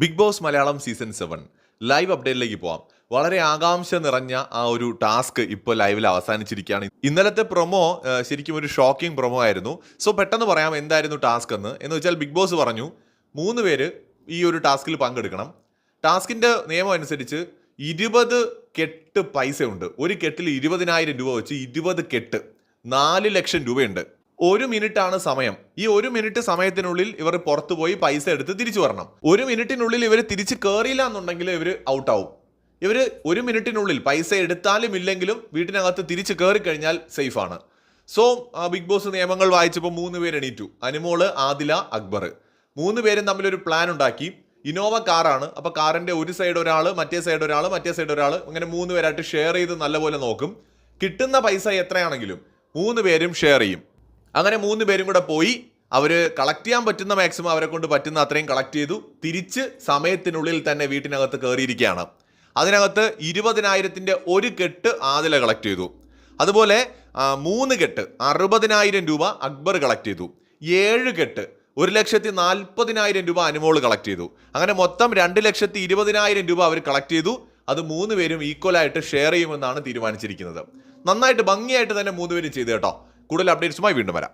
Bigg Boss Malayalam season seven live അപ്ഡേറ്റിലേക്ക് പോവാം. വളരെ ആകാംക്ഷ നിറഞ്ഞ ആ ഒരു ടാസ്ക് ഇപ്പോൾ ലൈവിൽ അവസാനിച്ചിരിക്കുകയാണ്. ഇന്നലത്തെ പ്രൊമോ ശരിക്കും ഒരു ഷോക്കിംഗ് പ്രൊമോ ആയിരുന്നു. സോ പെട്ടെന്ന് പറയാം എന്തായിരുന്നു ടാസ്ക് എന്ന്. എന്ന് വെച്ചാൽ ബിഗ് ബോസ് പറഞ്ഞു മൂന്ന് പേര് ഈ ഒരു ടാസ്കിൽ പങ്കെടുക്കണം. ടാസ്കിന്റെ നിയമം അനുസരിച്ച് ഇരുപത് കെട്ട് ഉണ്ട് ഒരു കെട്ടിൽ ഇരുപതിനായിരം രൂപ വെച്ച് ഇരുപത് കെട്ട് നാല് ലക്ഷം രൂപയുണ്ട്. ഒരു മിനിറ്റ് ആണ് സമയം. ഈ ഒരു മിനിറ്റ് സമയത്തിനുള്ളിൽ ഇവർ പുറത്തുപോയി പൈസ എടുത്ത് തിരിച്ചു വരണം. ഒരു മിനിറ്റിനുള്ളിൽ ഇവർ തിരിച്ച് കയറിയില്ല എന്നുണ്ടെങ്കിൽ ഇവർ ഔട്ടാവും. ഇവർ ഒരു മിനിറ്റിനുള്ളിൽ പൈസ എടുത്താലും ഇല്ലെങ്കിലും വീട്ടിനകത്ത് തിരിച്ച് കയറി കഴിഞ്ഞാൽ സേഫാണ് സോ ബിഗ് ബോസ് നിയമങ്ങൾ വായിച്ചപ്പോൾ മൂന്ന് പേര് എണീറ്റു. അനുമോൾ ആദില അക്ബർ. മൂന്ന് പേരും തമ്മിലൊരു പ്ലാൻ ഉണ്ടാക്കി. ഇനോവ കാറാണ് അപ്പോൾ കാറിന്റെ ഒരു സൈഡ് ഒരാൾ മറ്റേ സൈഡ് ഒരാൾ മറ്റേ സൈഡ് ഒരാൾ അങ്ങനെ മൂന്ന് പേരായിട്ട് ഷെയർ ചെയ്ത് നല്ലപോലെ നോക്കും. കിട്ടുന്ന പൈസ എത്രയാണെങ്കിലും മൂന്ന് പേരും ഷെയർ ചെയ്യും. അങ്ങനെ മൂന്ന് പേരും കൂടെ പോയി അവർ കളക്ട് ചെയ്യാൻ പറ്റുന്ന മാക്സിമം അവരെ കൊണ്ട് പറ്റുന്ന അത്രയും കളക്ട് ചെയ്തു. തിരിച്ച് സമയത്തിനുള്ളിൽ തന്നെ വീട്ടിനകത്ത് കയറിയിരിക്കുകയാണ് അതിനകത്ത് ഇരുപതിനായിരത്തിന്റെ ഒരു കെട്ട് ആദില കളക്ട് ചെയ്തു. അതുപോലെ മൂന്ന് കെട്ട് അറുപതിനായിരം രൂപ അക്ബർ കളക്ട് ചെയ്തു. ഏഴ് കെട്ട് ഒരു ലക്ഷത്തി നാൽപ്പതിനായിരം രൂപ അനുമോൾ കളക്ട് ചെയ്തു. അങ്ങനെ മൊത്തം രണ്ട് ലക്ഷത്തി ഇരുപതിനായിരം രൂപ അവർ കളക്ട് ചെയ്തു. അത് മൂന്ന് പേരും ഈക്വലായിട്ട് ഷെയർ ചെയ്യുമെന്നാണ് തീരുമാനിച്ചിരിക്കുന്നത്. നന്നായിട്ട് ഭംഗിയായിട്ട് തന്നെ മൂന്ന് പേരും ചെയ്തു കേട്ടോ. കൂടുതൽ അപ്ഡേറ്റ്സുമായി വീണ്ടും വരാം.